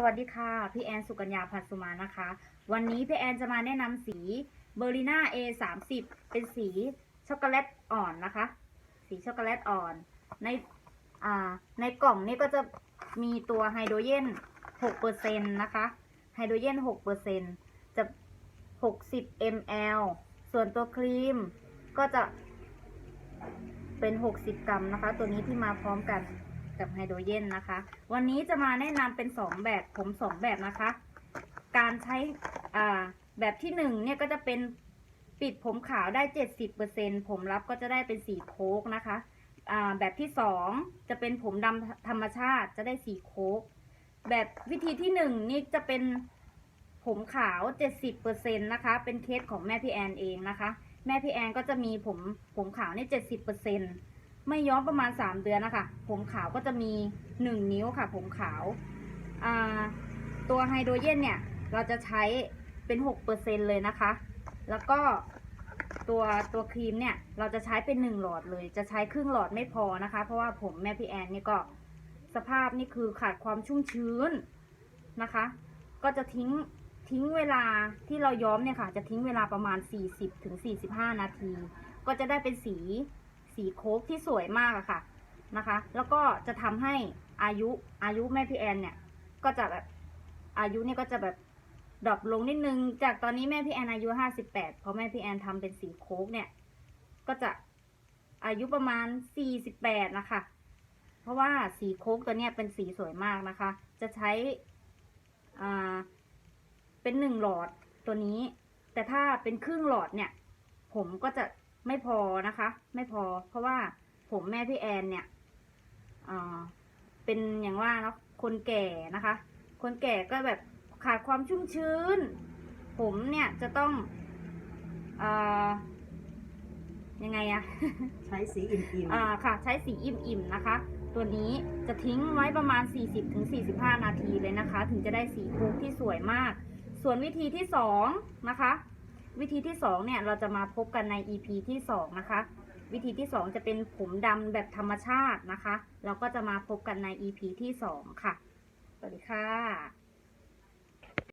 สวัสดีค่ะพี่แอนสุกัญญาพันสุมานะคะ วันนี้พี่แอนจะมาแนะนำสีเบอร์ลิน่า A 3 0เป็นสีช็อกโกแลตอ่อนนะคะ สีช็อกโกแลตอ่อน ในอ่าในกล่องนี้ก็จะมีตัวไฮโดรเจน6%นต์นะคะไฮโดรเจน6%จะ 60 ml ส่วนตัวครีมก็จะเป็น 60 กรัมนะคะ ตัวนี้ที่มาพร้อมกัน กับไฮโดรเจนนะคะ วันนี้จะมาแนะนำเป็น 2 แบบผม2แบบนะคะ การใช้แบบที่1เนี่ยก็จะเป็นปิดผมขาวได้ 70%ผมรับก็จะได้เป็นสีโค้กนะคะแบบที่ 2 จะเป็นผมดำธรรมชาติจะได้สีโค้กแบบวิธีที่ 1 นี่จะเป็นผมขาว 70%นะคะ เป็นเคสของแม่พี่แอนเองนะคะ แม่พี่แอนก็จะมีผมผมขาวนี่ 70% ไม่ย้อมประมาณ 3 เดือนนะคะ ผมขาวก็จะมี 1 นิ้วค่ะ ผมขาวาตัวไฮโดรเจนเนี่ย เราจะใช้เป็น6%เลยนะคะ แล้วก็ตัวตัวครีมเนี่ย เราจะใช้เป็น 1 หลอดเลย จะใช้ครึ่งหลอดไม่พอนะคะ เพราะว่าผมแม่พี่แอนนี่ก็สภาพนี่คือขาดความชุ่มชื้นนะคะ ก็จะทิ้งทิ้งเวลาที่เราย้อมเนี่ยค่ะ จะทิ้งเวลาประมาณ 40ถึง45 นาที ก็จะได้เป็นสี สีโค้กที่สวยมากอะค่ะนะคะ แล้วก็จะทำให้อายุอายุแม่พี่แอนเนี่ย ก็จะแบบอายุเนี่ยก็จะแบบดรอปลงนิดนึง จากตอนนี้แม่พี่แอนอายุ58พอแม่พี่แอนทำเป็นสีโค้กเนี่ย ก็จะอายุประมาณ48นะคะ เพราะว่าสีโค้กตัวเนี้ยเป็นสีสวยมากนะคะ จะใช้อ่าเป็นหนึ่งหลอดตัวนี้ แต่ถ้าเป็นครึ่งหลอดเนี่ย ผมก็จะ ไม่พอนะคะ ไม่พอ เพราะว่าผมแม่พี่แอนเนี่ยอ่าเป็นอย่างว่าเนาะคนแก่นะคะ คนแก่ก็แบบขาดความชุ่มชื้น ผมเนี่ยจะต้องอ่ายังไงอะใช้สีอิ่มอ่าค่ะ ใช้สีอิ่มๆนะคะ ตัวนี้จะทิ้งไว้ประมาณ 40-45 นาทีเลยนะคะ ถึงจะได้สีโค้กที่สวยมาก ส่วนวิธีที่ 2 นะคะ วิธีที่2เนี่ยเราจะมาพบกันใน EP ที่2นะคะ วิธีที่ 2 จะเป็นผมดำแบบธรรมชาตินะคะ เราก็จะมาพบกันใน EP ที่ 2 ค่ะ สวัสดีค่ะ